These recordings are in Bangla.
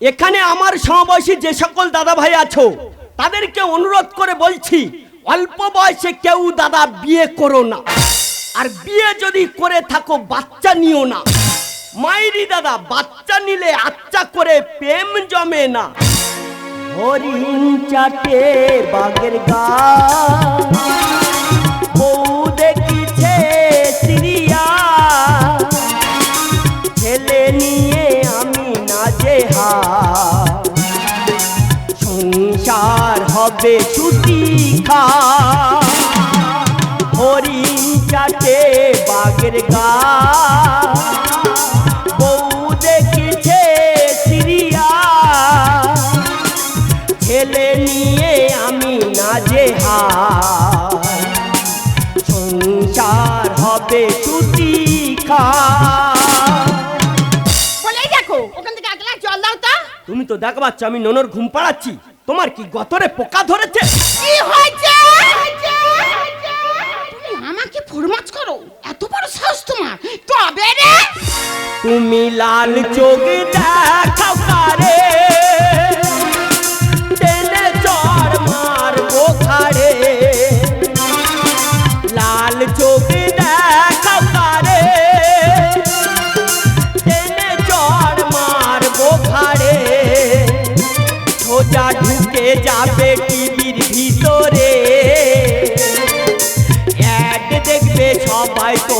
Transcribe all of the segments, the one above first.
এখানে আমার সমবয়সী যে সকল দাদা ভাই আছো, তাদেরকে অনুরোধ করে বলছি, অল্প বয়সে কেউ দাদা বিয়ে করো না। আর বিয়ে যদি করে থাকো, বাচ্চা নিও না। মাইরি দাদা, বাচ্চা নিলে আচ্চা করে প্রেম জমে না। হরিণ চাটে বাগের গা সংসার হবে ছুটি খা হরিণ চাটে বাগের গা। বউ দেখেছে সিরিয়া। খেলে নিয়ে আমি না যে তুমি তো দেখ বাচ্চা আমি ননর ঘুম পাড়াচ্ছি। তোমার কি গতরে পোকা ধরেছে? কি হয়েছে? তুমি আমাকে ফরমাজ করো এত বড় সাহস তোমার। তবে রে তুমি লাল চোখ দেখাও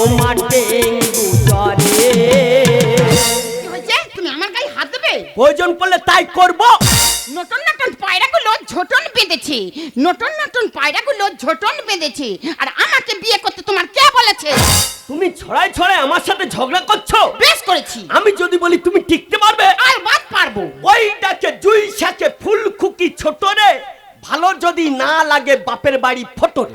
তোমার ডেঙ্গু জ্বরে। কি হয়েছে? তুমি আমার গায়ে হাত দেবে? প্রয়োজন পড়লে তাই করব। নতুন নতুন পায়রাগুলো ঝোটন বেঁধেছে। নতুন নতুন পায়রাগুলো ঝোটন বেঁধেছে। আর আমাকে বিয়ে করতে তোমার কে বলেছে? তুমি ছড়াই ছড়াই আমার সাথে ঝগড়া করছ? বেশ করেছি। আমি যদি বলি তুমি টিকতে পারবে? আর বাদ পারব। ওইটাকে জুই শাকে ফুল খুকি ছোট রে। ভালো যদি না লাগে বাপের বাড়ি ফটো রে।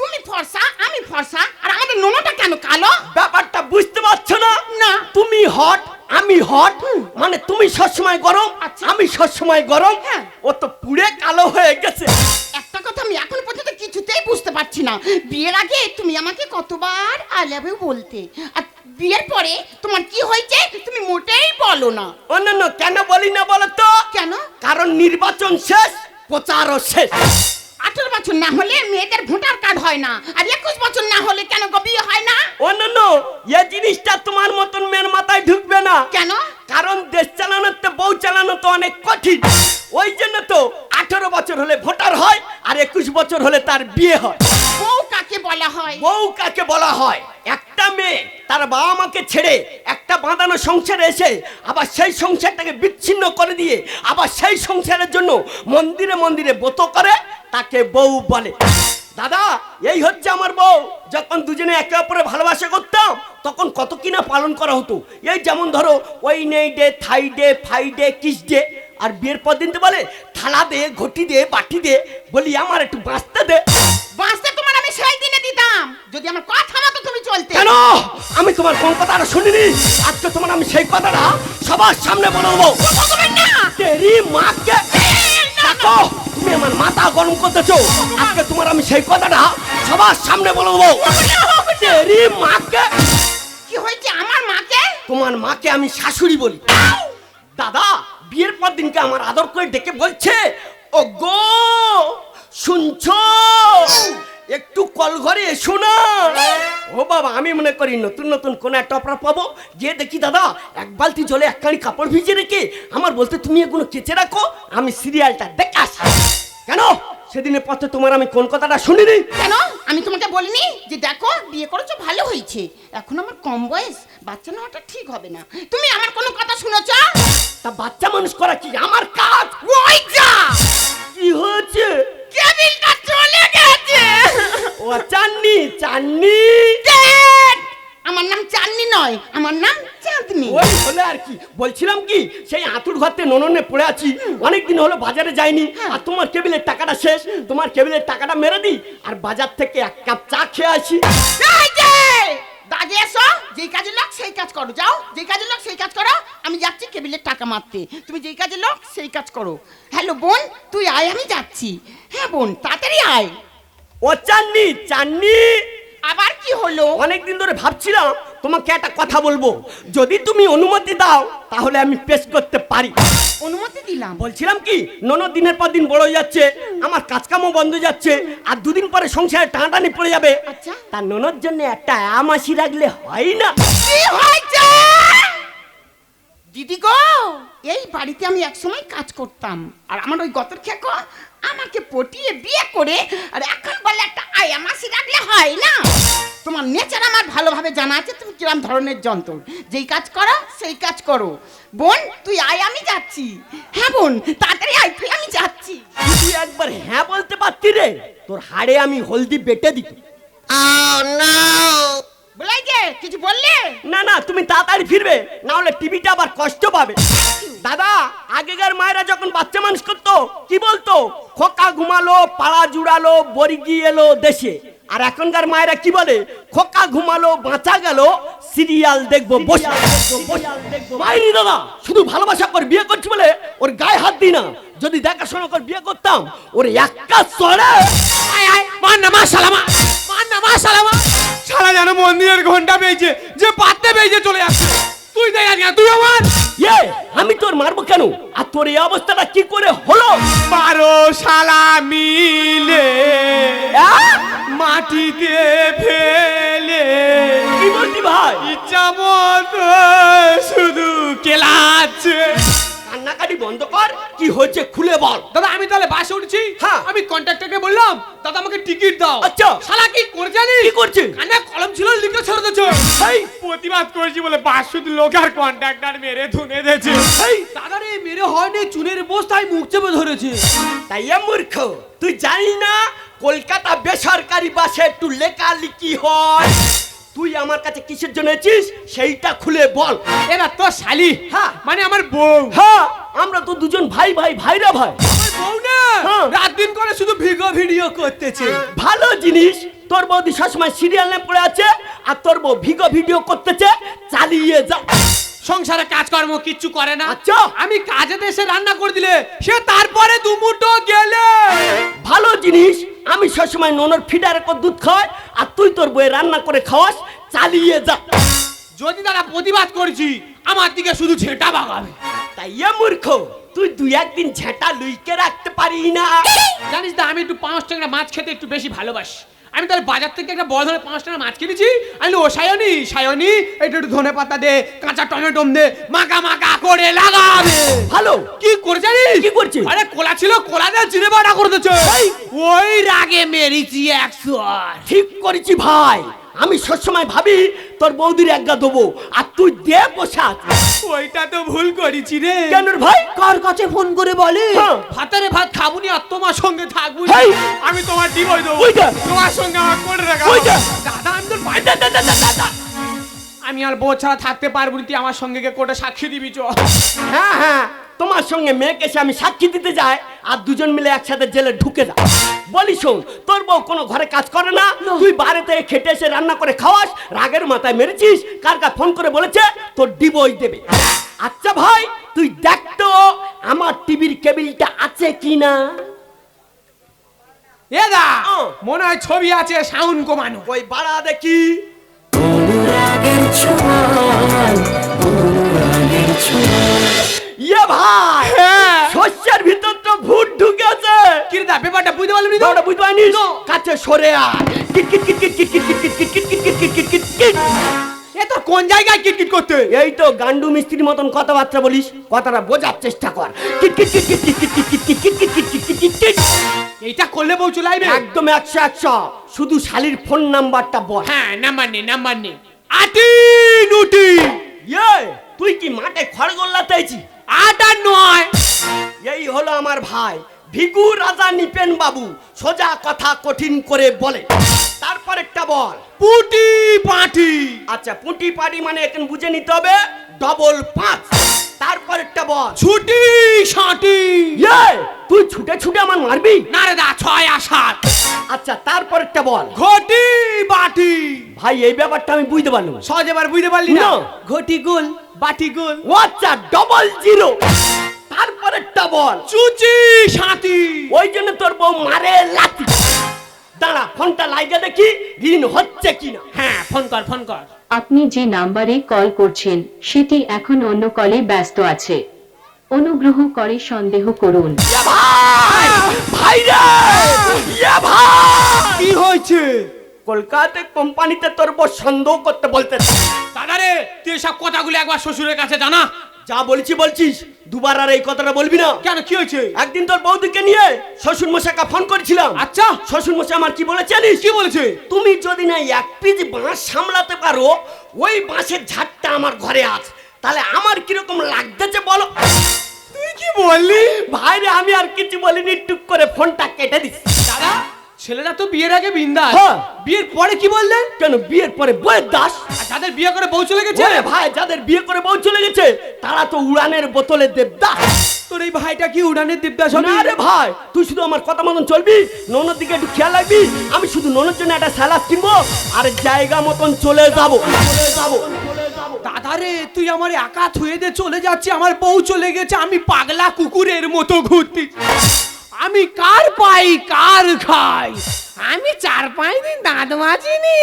তুমি ফর্সা আমি ফর্সা আর আমাদের নোনোটা কেন কালো? ব্যাপারটা বুঝতে পারছ না? না। তুমি হট আমি হট মানে তুমি সবসময় গরম আচ্ছা। আমি সবসময় গরম হ্যাঁ। ও তো পুড়ে কালো হয়ে গেছে। একটা কথা আমি এখন পর্যন্ত কিছুতেই বুঝতে পারছি না। বিয়ের আগে তুমি আমাকে কতবার আই লাভ ইউ বলতে আর বিয়ের পরে তোমার কি হয়েছে তুমি মোটেই বলো না। অন্যান্য কেন বলি না বলো তো? কেন? কারণ নির্বাচন শেষ প্রচারও শেষ। আঠারো বছর না হলে মেয়েদের ভোটার কার্ড হয় না। আর একুশ বছর না হলে কেন গো বিয়ে হয় না? অন্যান্য এ জিনিসটা তোমার মতন মেয়ের মাথায় ঢুকবে না। কেন? কারণ দেশ চালানোর তো বউ চালানো তো অনেক কঠিন। ওই জন্য তো আঠারো বছর হলে ভোটার হয় আর একুশ বছর হলে তার বিয়ে হয়। কাকে বলা হয়? বউ কাকে বলা হয়? একটা মেয়ে তার বাবা মাকে ছেড়ে একটা বাঁধানো সংসারে এসে আবার সেই সংসারটাকে বিচ্ছিন্ন করে দিয়ে আবার সেই সংসারের জন্য মন্দিরে মন্দিরে ব্রত করে তাকে বউ বলে। দাদা এই হচ্ছে আমার বউ। যখন দুজনে একে অপরে ভালোবাসা করতাম তখন কত কিনা পালন করা হতো। এই যেমন ধরো ওই নেই ডে থাই ডে ফাই ডে কিস ডে আর বিয়ের পর দিন তো বলে থালা দে ঘটি দে বাটি দে বলি আমার একটু বাঁচতে দে। বাঁচতে সেই দিনে দিতাম। যদি আমার কথা মতো তুমি চলতে। কেন? আমি তোমার কোন কথাটা শুনিনি? আজকে তোমার আমি সেই কথাটা সবার সামনে বলব। তেরি মাকে দেখো তুমি আমার মাথা গরম করতেছো। আজকে তোমার আমি সেই কথাটা সবার সামনে বলব। তেরি মাকে কি হয়েছে আমার মাকে? তোমার মাকে আমি শাশুড়ি বলি। দাদা বিয়ের পর দিনকে আমার আদর করে ডেকে বলছে ও গো শুনছো? একটু কল ঘরে এসো না ও বাবা আমি মনে করি নতুন নতুন কোন একটা অপরা পাবো। গিয়ে দেখি দাদা এক বালতি জলে এক কাঁড়ি কাপড় ভিজে রেখে আমার বলতে তুমি এগুলো কেচে রাখো আমি সিরিয়ালটা দেখে আসি। কেন? সেদিনের পথে তোমার আমি কোন কথাটা শুনিনি? কেন? আমি তোমাকে বলিনি যে দেখো বিয়ে করেছ ভালো হয়েছে। এখন আমার কম বয়স বাচ্চা নেওয়াটা ঠিক হবে না। তুমি আমার কোনো কথা শুনেছ? তা বাচ্চা মানুষ করা কি? আমার কাজ? ওই যা! কি হয়েছে? কেবিলটা চলে গেছে। ও চাননি চাননি। আমার নাম চাঁদনি নয় আমার নাম চাঁদনি। ওই হলে আর কি বলছিলাম কি সেই আতুর ঘরতে নননে পড়ে আছি। অনেক দিন হলো বাজারে যাইনি। হ্যাঁ। আর তোমার কেবিলের টাকাটা শেষ। তোমার কেবিলের টাকাটা মেরে দিই। আর বাজার থেকে এক কাপ চা খেয়ে আসি। দাদি এসো যেই কাজের লোক সেই কাজ করো। যাও যেই কাজের লোক সেই কাজ করো। আমি যাচ্ছি কেবিলের টাকা মারতে। তুমি যেই কাজের লোক সেই কাজ করো। হ্যালো বোন তুই আয় আমি যাচ্ছি। হ্যাঁ বোন তাড়াতাড়ি আয়। ও চাননি চাননি। আবার কি হলো? অনেকদিন ধরে ভাবছিলাম তোমাকে একটা কথা বলব। যদি তুমি অনুমতি দাও তাহলে আমি পেশ করতে পারি। অনুমতি দিলাম। বলছিলাম কি নন দিনের পর দিন বড় হয়ে যাচ্ছে আমার কাজকামও বন্ধ যাচ্ছে আর দুদিন পরে সংসারে টানাটানি পড়ে যাবে। আচ্ছা। তার ননর জন্য একটা আমাসি রাখলে হয় না। কি হয়েছে? দিদি গো এই বাড়িতে আমি একসময় কাজ করতাম আর আমার ওই গতর খেকো আমাকে পটিয়ে বিয়ে করে আর এখন বলে একটা আয়া মাসি রাখলে হয় না? তোমার নেচার আমার ভালোভাবে জানা আছে তুমি কিরম ধরনের যন্ত্র যেই কাজ করো সেই কাজ করো। বোন তুই আয় আমি যাচ্ছি। হ্যাঁ বোন তাড়াতাড়ি আয় তুই আমি যাচ্ছি। তুই একবার হ্যাঁ বলতে পারতি রে? তোর হাড়ে আমি হলদি বেটে দিত। বলাই যে কিছু বললে? না না তুমি তাড়াতাড়ি ফিরবে না হলে টিভিটা আবার কষ্ট পাবে। দাদা আগেকার মায়েরা যখন বাচ্চা মানুষ করতো কি বলতো? খোকা ঘুমালো পাড়া জুড়ালো বর্গি এলো দেশে। আর এখনকার মায়েরা কি বলে? খোকা ঘুমালো বাঁচা গেল সিরিয়াল দেখব বসে। দাদা শুধু ভালোবাসা করে বিয়ে করছি বলে ওর গায়ে হাত দিই না। যদি দেখাশোনা করে বিয়ে করতাম ওর একটা সরে আয় আয় না মা সালামা মা। সালামা শালা যেন মন্দিরের ঘণ্টা পেয়েছে যে পাততে পেয়েছে চলে যাচ্ছে তুই দেখ না তুই আমার? ইয়ে আমি তোর মারবো কেন? আর তোর এই অবস্থাটা কি করে হলো? বারো শালা মিলে! মাটিতে ফেলে। কি বলছি ভাই? ইচ্ছা মতো শুধু কেলাচ্ছে। কান্নাকাটি বন্ধ কর কি হয়েছে খুলে বল দাদা আমি তাহলে বাসে উঠছি হ্যাঁ। আমি কন্ট্রাক্টরকে বললাম দাদা আমাকে টিকিট দাও আচ্ছা। শালা কি করে জানিস কি করছে? কানে কলম ছিল লিখে ছেড়ে দিয়েছে এই! প্রতিবাদ করেছি বলে বাস শুধু লোক আর কন্ট্রাক্টর মেরে ধুনে দিয়েছে এই! দাদা রে মেরে হয়নি চুনের বস্তায় মুখ চেপে ধরেছে তাই এ মূর্খ তুই জানি না কলকাতা বেসরকারি বাসে একটু লেখালেখি হয় তুই আমার কাছে কিসের জন্য এসেছিস সেইটা খুলে বল। এরা তো শালি। হ্যাঁ। মানে আমার বউ। হ্যাঁ আমরা তো দুজন ভাই ভাই ভাইরা ভাই। আমার বউ না? হ্যাঁ। রাত দিন করে শুধু ভিগো ভিডিও করতেছে। ভালো জিনিস তোর বৌদি সবসময় সিরিয়াল নিয়ে পড়ে আছে আর তোর বউ ভিগো ভিডিও করতেছে চালিয়ে যা। সংসারে কাজকর্ম কিচ্ছু করে না। আচ্ছা। আমি কাজে দেশে রান্না করে দিলে সে তারপরে দুমুটো গেলে। ভালো জিনিস আমি সবসময় ননর ফিডারে দুধ খাওয়াই আর তুই তোর বইয়ে রান্না করে খাওয়াস চালিয়ে যা। যদি তারা প্রতিবাদ করছি আমার দিকে শুধু ছেঁটা বাগাবে। তাই এ মূর্খ তুই দুই একদিন ঝেঁটা লুইকে রাখতে পারি না জানিস না আমি একটু পাঁচ টাকা মাছ খেতে একটু বেশি ভালোবাসি। আমি তাহলে বাজার থেকে একটা বড় ধরে পাঁচ টাকা মাছ কিনেছি। আমি ও সায়নি সায়নি একটু একটু ধনে পাতা দে কাঁচা টমেটো দে মাকা মাকা করে লাগাবে। ভালো। কি করে জানিস? কি করছিস আরে কোলা ছিল কোলা দিয়ে চিনে বাটা করে দিচ্ছে ওই রাগে মেরেছি একশো ঠিক করেছি ভাই। আমি সবসময় ভাবি তোর বৌদির একগা দেবো আর তুই দে পোশাক ওইটা তো ভুল করেছি রে কেন রে ভাই কার কাছে ফোন করে বলে হ্যাঁ। ভাতারে ভাত খাবুনি আর তোমার সঙ্গে থাকব! আমি তোমার ডিভোর্স দেবো ওইটা! তোমার সঙ্গে আমার করে রাখা ওইটা! দাদা আমি তোর দা, দা, দা, দা, দা, দা। আমি আর বউ ছাড়া থাকতে পারব না তুই আমার সঙ্গে গিয়ে কোর্টে সাক্ষী দিবি চ হ্যাঁ হ্যাঁ তোমার সঙ্গে মেয়েকে এসে আমি সাক্ষী দিতে যাই আর দুজন মিলে একসাথে জেলে ঢুকে যা বলি শোন তোর বউ কোনো ঘরে কাজ করে না তুই বাইরে থেকে খেটে এসে রান্না করে খাওয়াস রাগের মাথায় মেরেছিস কার কার ফোন করে বলেছে তোর ডিভোর্স দেবে। আচ্ছা ভাই তুই দেখ তো আমার টিভির কেবিলটা আছে কি না এ দা ও। মনে হয় ছবি আছে সাউন্ড কমানো। ওই বাড়া দেখি। ইয়ে ভাই হ্যাঁ শস্যের ভিতর তো ভূত ঢুকেছে কি রে ব্যাপারটা বুঝতে পারলি তো তোরা বুঝতে পারিস কাছে সরে আয় কিট কিট কিট কিট কিট কিট কিট কিট কিট কিট কিট কিট কিট কিট কিট এ তোর কোন জায়গায় কিটকিট করতে এই তো গান্ডু মিস্ত্রির মতন কথাবার্তা বলিস কথাটা বোঝার চেষ্টা কর কিট কিট কিট কিট কিট কিট কিট কিট কিট কিট কিট কিট কিট কিট এইটা করলে বউ চলে আইবে একদম একশো একশো শুধু শালির ফোন নাম্বারটা বল হ্যাঁ নাম্বার নে নাম্বার নে আটি নুটি ইয়ে তুই কি মাঠে খড়গোল্লা তেছি আট আর নয়। এই হলো আমার ভাই। ভিগু রাজা নিপেন বাবু সোজা কথা কঠিন করে বলে। তারপর একটা বল। পুটি পাটি। আচ্ছা পুঁটি পাটি মানে এখন বুঝে নিতে হবে ডবল পাঁচ। তারপর একটা বল। ছুটি সাঁটি। ইয়ে তুই ছুটে ছুটে আমার মারবি? না রে দা ছয় আর সাত। আচ্ছা তারপর একটা বল। ঘটি বাটি। ভাই এই ব্যাপারটা আমি বুঝতে পারলাম সহজ এবার বুঝতে পারলি না। ঘটি গোল বাটি গোল আচ্ছা ডবল জিরো তারপর একটা বল চুচি সাঁতি। ওই জন্য তোর বউ মারে লাতি দাঁড়া ফোনটা লাইগে দেখি ঋণ হচ্ছে কিনা। হ্যাঁ ফোন কর ফোন কর। আপনি যে নাম্বারে কল করছেন সেটি এখন অন্য কলে ব্যস্ত আছে। অনুগ্রহ করে সন্দেহ করুন। ভাই! ভাই ভাই! কি হয়েছে? কলকাতা কোম্পানিতে তোর বস সন্দেহ করতে বলতে দাদা রে তুই সব কথাগুলো একবার শ্বশুরের কাছে জানা। যা বলছি বলছিস দুবার আর এই কথাটা বলবি না। কেন কি হয়েছে? একদিন তোর বৌদিকে নিয়ে শ্বশুর মশাইকে ফোন করেছিলাম। আচ্ছা। শ্বশুর মশাই আমার কি বলেছে জানিস? কি বলেছে? তুমি যদি না এক পিস বাঁশ সামলাতে পারো ওই বাঁশের ঝাড়টা আমার ঘরে আছে তাহলে আমার কীরকম লাগতেছে বলো? তুই কি বললি? ভাইরে আমি আর কিছু বলিনি টুক করে ফোনটা কেটে দিস। দাদা ছেলেরা তো বিয়ের আগে বিন্দাস। হ্যাঁ। বিয়ের পরে কি বললেন কেন বিয়ের পরে বইয়ের দাস? আর যাদের বিয়ে করে বউ চলে গেছে? ওরে ভাই যাদের বিয়ে করে বউ চলে গেছে তারা তো উড়ানের বোতলে দেবদাস। তোর এই ভাইটা কি উড়ানের দেবদাস হবে? না রে ভাই তুই শুধু আমার কথা মতন চলবি ননদ দিকে একটু খেয়াল রাখবি আমি শুধু ননদ জন্য একটা স্যালাড কিনবো আর জায়গা মতন চলে যাব। চলে যাব চলে যাব দাদা রে তুই আমার একা থুয়ে দে চলে যাচ্ছি আমার বউ চলে গেছে আমি পাগলা কুকুরের মতো ঘুরতি। আমি কার পাই কার খাই? আমি চার পাঁচ দিন দাঁত মাজিনি।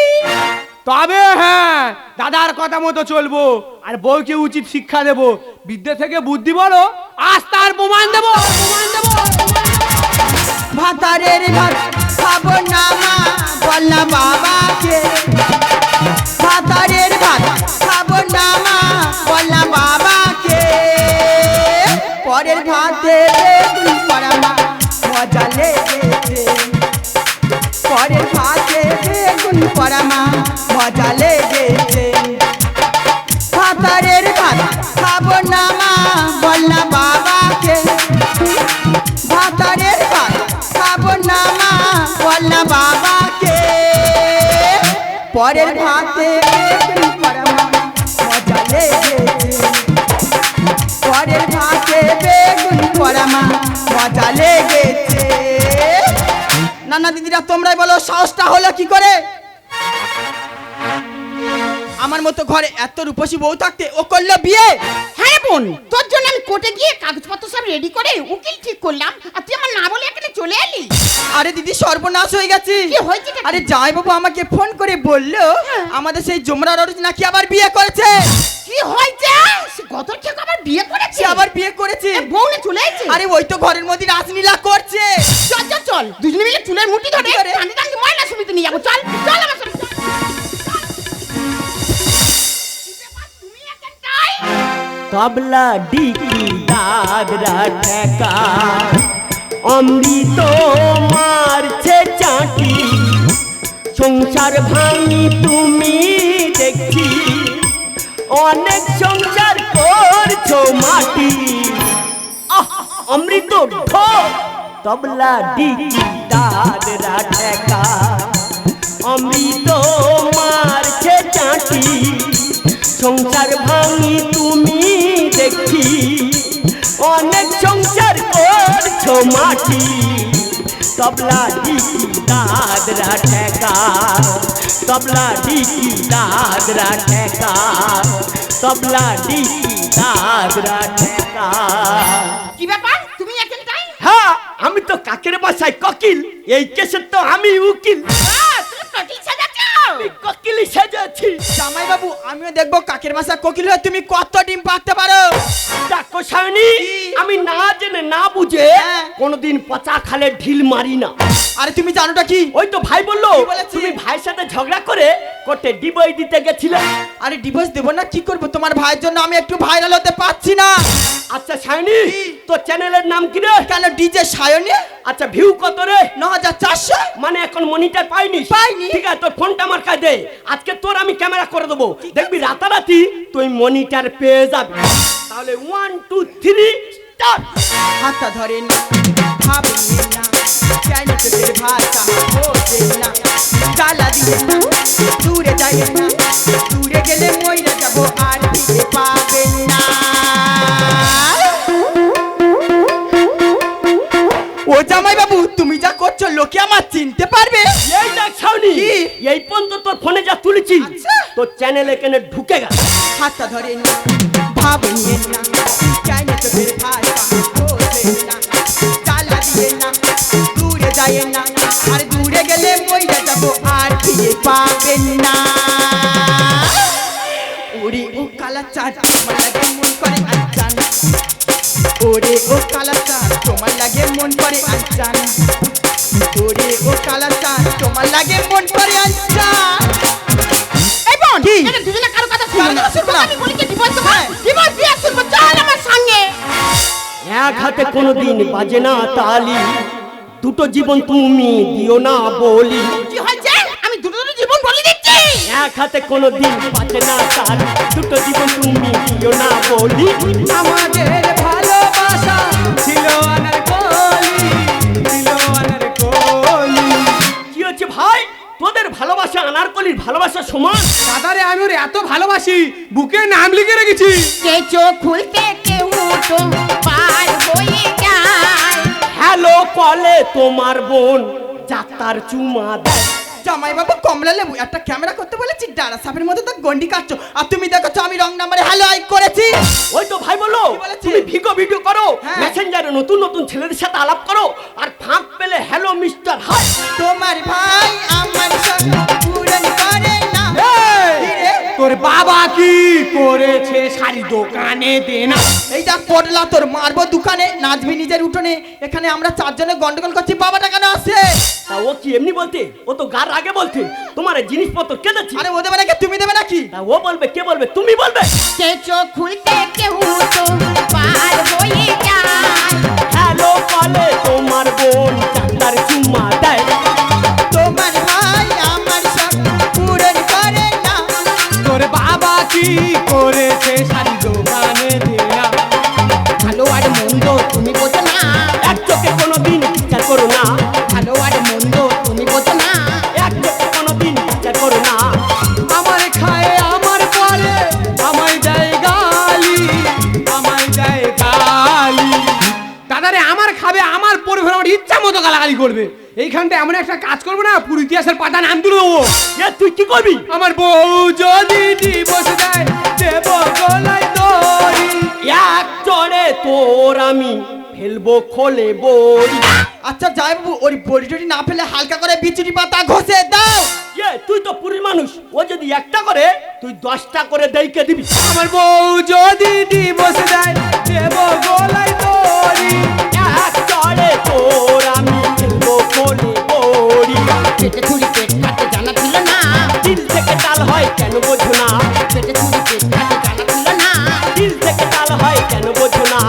তবে হ্যাঁ দাদার কথা মতো চলবো আর বউকে উচিত শিক্ষা দেবো। বিদ্যে থেকে বুদ্ধি বলো আজ তার প্রমাণ দেবো। প্রমাণ দেবো ভাতারের ভাত খাব না মা বল না বাবাকে। ভাতারের ভাত খাব না মা বল না মজা লেগেছে। পরের ভাতে বেগুন পড়া মা, মজা লেগেছে। ভাতারের ভাত খাব না মা, বল না বাবাকে। ভাতারের ভাত খাব না মা, বল না বাবাকে। পরের ভাতে তোমরাই বলো সাহসটা হলো কি করে? মতো ঘরে এত রূপসী বউ থাকতে ও করল বিয়ে? হ্যাঁ বোন তোর জন্য আমি কোর্টে গিয়ে কাগজপত্র সব রেডি করে উকিল ঠিক করলাম আর তুই আমার না বলে এখানে চলে এলি? আরে দিদি সর্বনাশ হয়ে গেছে। কি হয়েছে? আরে জামাই বাবু আমাকে ফোন করে বলল আমাদের সেই জমরা রোজ নাকি আবার বিয়ে করেছে? কি হয়েছে? সে গত ঠিক আবার বিয়ে করেছে? সে আবার বিয়ে করেছে। বউ না চলে এসেছে? আরে ওই তো ঘরের মধ্যে রাসলীলা করছে। চল চল চল দুজনে মিলে চুলের মুঠি ধরে ধরে। টানতে টানতে ময়লা সমিতি নিয়ে যাব। চল চল আমার সাথে চল। তবলা ডিকি দাদরা ঠেকা। অমৃত মারছে চাটি সংসার ভাঙি তুমি দেখছি। অনেক সংসার করছ মাটি। অমৃত ঢো তবলা ডিকি দাদরা ঠেকা। অমৃত মারছে চাটি সংসার ভাঙি তুমি দেখি। অনেক সংসার করছ মাটি। তবলা ডিকি দাদরা ঠেকা। তবলা ডিকি দাদরা ঠেকা। তবলা ডিকি দাদরা ঠেকা। কি ব্যাপার? তুমি এখানটায়? হ্যাঁ আমি তো কাকের বাসায় ককিল। এই কেসের তো আমি উকিল। সাজাচ্ছ আমি ককিলই জামাই বাবু আমিও দেখব কাকের বাসা কোকিল হয়ে তুমি কত ডিম পাকতে পারো। দেখো সায়নি আমি না জেনে না বুঝে হ্যাঁ। কোনোদিন পচা খালে ঢিল মারি না। আরে তুমি জানোটা কি? ওই তো ভাই বলল তুমি ভাইয়ের সাথে ঝগড়া করে কোর্টে ডিবই দিতে গেছিলে। আরে ডিভোর্স দেবো না কি করব? তোমার ভাইয়ের জন্য আমি একটু ভাইরাল হতে পারছি না। আচ্ছা সায়নি তোর চ্যানেলের নাম কি রে? কেন ডিজে সায়নে আচ্ছা ভিউ কত রে? ন হাজার চারশো? মানে এখন মনিটর পাইনি। পাইনি। ঠিক আছে তোর ফোনটা আমার কাছে দে। আজকে তোর আমি ক্যামেরা করে দেবো। দেখবি রাতারাতি তুই মনিটর পেয়ে যাবি। তাহলে ওয়ান টু থ্রি স্টার্ট হাতটা ধরে না ভাবিয়ে না। কেন তোদের ভাষা বোঝে না? জ্বালা দিয়ে দূরে যাই না। দূরে গেলে মইরা যাব আর ফিরে পাবেন ও জামাই বাবু তুমি যা করছ লোকে আমার চিনতে পারবে। এই দেখ সাউনি কি? এই পর্যন্ত তোর ফোনে যা তুলেছি আচ্ছা। তোর চ্যানেল এখানে ঢুকে গেছে হাতটা ধরে না ভাবিয়ে না কেন তোদের ভাষা বোঝে না। জ্বালা দিয়ে না দূরে যায় না আর দূরে গেলে মইরা যাব আর ফিরে পাবেন না। ওরে ও কালা মন করে ওরে ও কালা করে আনচান ও কালা চাঁদ তোমার লাগে মন করে আনচান এই বোন এটা দুজনে কারও কথা শুনব না। কথা শুনব না। আমি বলি কি ডিভোর্স দেবো। দিয়ে শুনব। চল আমার সঙ্গে। এক হাতে কোনোদিন বাজে না তালি। দুটো জীবন তুমি দিও না বলি। কি হয়েছে? আমি দুটো দুটো জীবন বলে দিচ্ছি। এক হাতে কোনোদিন বাজে না তালি। দুটো জীবন তুমি দিও না বলি। আমাদের ভালোবাসি বুকে নাম লিখে রেখেছি। কে চোখ খুলতে কেউ তো পার হয়ে যায়। হ্যালো কলে তোমার বোন যাত্রার চুমা দেয়। জামাই বাবু কমলা লেবু একটা ক্যামেরা করতে বলেছি ডানা সাপের মধ্যে তো গন্ডি কাটছো। আর তুমি দেখো আমি রং নাম্বারে হ্যালো আই করেছি। ওই তো ভাই বলো বলেছে? তুমি ভিডিও ভিডিও করো হ্যাঁ। মেসেঞ্জারে নতুন নতুন ছেলেদের সাথে আলাপ করো আর ফাঁক পেলে হ্যালো মিস্টার হাই তোমার ভাই আমার সব বাবা কি করেছে? শাড়ি দোকানে দে না। এই দেখ পড়লা তোর মারবো দোকানে নাচবি নিজের উঠোনে। এখানে আমরা চারজনে গন্ডগোল করছি বাবাটা কেন আসছে তা ও কি এমনি বলতে? ও তো গার আগে বলতে। তোমার এই জিনিসপত্র কে দিচ্ছে? আরে ও দেবে নাকি তুমি দেবে নাকি? তা ও বলবে কে বলবে? তুমি বলবে। কে চোখ খুলতে কেউ তো পার হয়ে যায় হ্যালো কলে তোমার বোন যাত্রার চুমা দেয়। তোমার কি করেছে শাড়ি দোকানে এমন একটা কাজ করব না পুরো ইতিহাসের পাতা নাম তুলে দেবো। এ তুই কি করবি? আমার বউ যদি ডিভোর্স দেয় দেব গলায় দড়ি। এক চড়ে তোর আমি ফেলব খোলে বই। আচ্ছা যাই বাবু ওই বড়ি টড়ি না ফেলে হালকা করে বিচুটি পাতা ঘষে দাও। এ তুই তো পুরীর মানুষ। ও যদি একটা করে তুই দশটা করে দেইকে দিবি। আমার বউ যদি ডিভোর্স দেয় দেব গলায় দড়ি। এক চড়ে তোর পেটে ছুরি পেট জানা ছিল না। দিল থেকে তাল হয় কেন বোঝো না। পেটে ছুরি পেট জানা ছিল না। দিল থেকে তাল হয় কেন বোঝো না।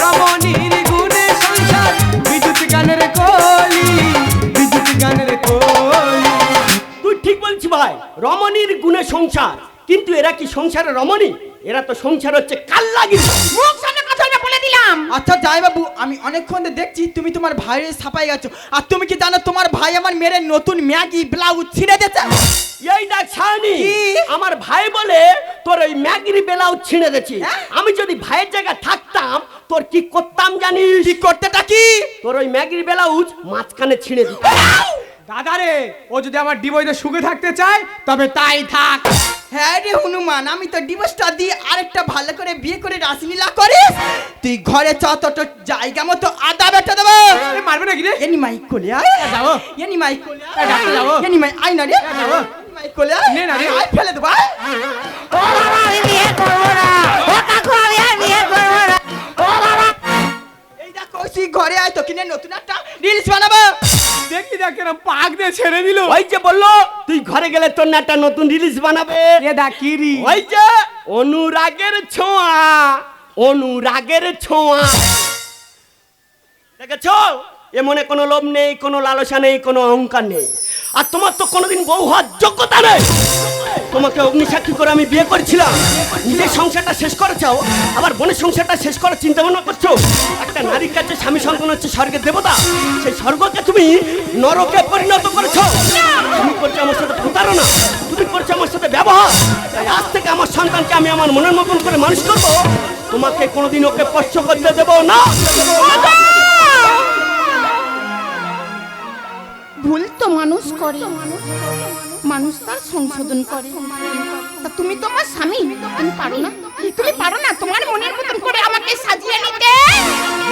রমণীর গুণে সংসার বিদ্যুৎ গানের কলি বিদ্যুৎ গানের কলি। তুই ঠিক বলছি ভাই রমণীর গুণে সংসার কিন্তু এরা কি সংসারে রমণী? এরা তো সংসার হচ্ছে কাল্লাগি মুখ আচ্ছা যাই বাবু আমি অনেকক্ষণ ধরে দেখছি তুমি তোমার ভাইয়ের ছাপাই গেছো। আর তুমি কি জানো তোমার ভাই আমার মেরে নতুন ম্যাগি ব্লাউজ ছিঁড়ে দিয়েছে? এই দেখ ছানি আমার ভাই বলে তোর ওই ম্যাগির ব্লাউজ ছিঁড়ে দিয়েছি। হ্যাঁ? আমি যদি ভাইয়ের জায়গায় থাকতাম তোর কি করতাম জানিস? কি করতেটা কি? তোর ওই ম্যাগির ব্লাউজ মাঝখানে ছিঁড়ে দিত দাদারে ও যদি আমার ডিভোর্সে সুখে থাকতে চায় তবে তাই থাক। হ্যাঁ রে হনুমান আমি তো ডিভোর্সটা দিয়ে আরেকটা ভালো করে বিয়ে করে রাসলীলা করে তুই ঘরে চ তো তোর জায়গা মতো আদা বেটা দেবো। এ, মারবে নাকি রে? এনি মাইক কোলে আয়। যাব। এনি মাইক কোলে যাব। এনি মাইক আই না রে। যাব। মাইক কোলে নে না রে। আয় ফেলে দেবো দেখ পাক দিয়ে ছেড়ে দিল। ওই যে বলল তুই ঘরে গেলে তোর না একটা নতুন রিলিজ বানাবে। এ দা কিরি ওই যে অনুরাগের ছোঁয়া অনুরাগের ছোঁয়া। দেখেছ? এ মনে কোনো লোভ নেই কোনো লালসা নেই কোনো অহংকার নেই। আর তোমার তো কোনোদিন বউ হওয়ার যোগ্যতা নেই। তোমাকে অগ্নিসাক্ষী করে আমি বিয়ে করেছিলাম। নিজের সংসারটা শেষ করে চাও। আবার বোনের সংসারটা শেষ করার চিন্তা ভাবনা করছ? একটা নারীর কাছে স্বামী সন্তান হচ্ছে স্বর্গের দেবতা। সেই স্বর্গকে তুমি নরকে পরিণত করেছ। তুমি করছ আমার সাথে প্রতারণা। তুমি করছ আমার সাথে ব্যবহার। তাই আজ থেকে আমার সন্তানকে আমি আমার মনের মতন করে মানুষ করব। তোমাকে কোনোদিন ওকে স্পর্শ করতে দেবো না। ভুল তো মানুষ করে। মানুষ তার সংশোধন করে। তা তুমি তোমার স্বামী, তুমি পারো না? তুমি পারো না তোমার মনের মতন করে আমাকে সাজিয়ে নিতে?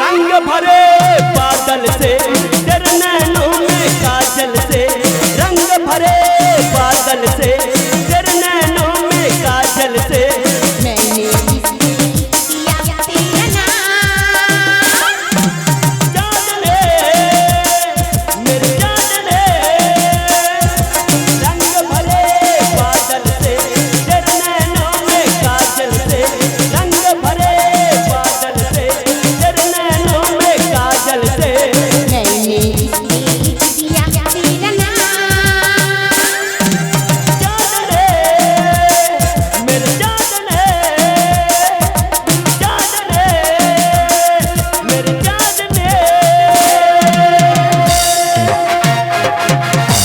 রঙ ভরে বাদল সে তেরে নैनों মে কাজল সে। রঙ ভরে बादल সে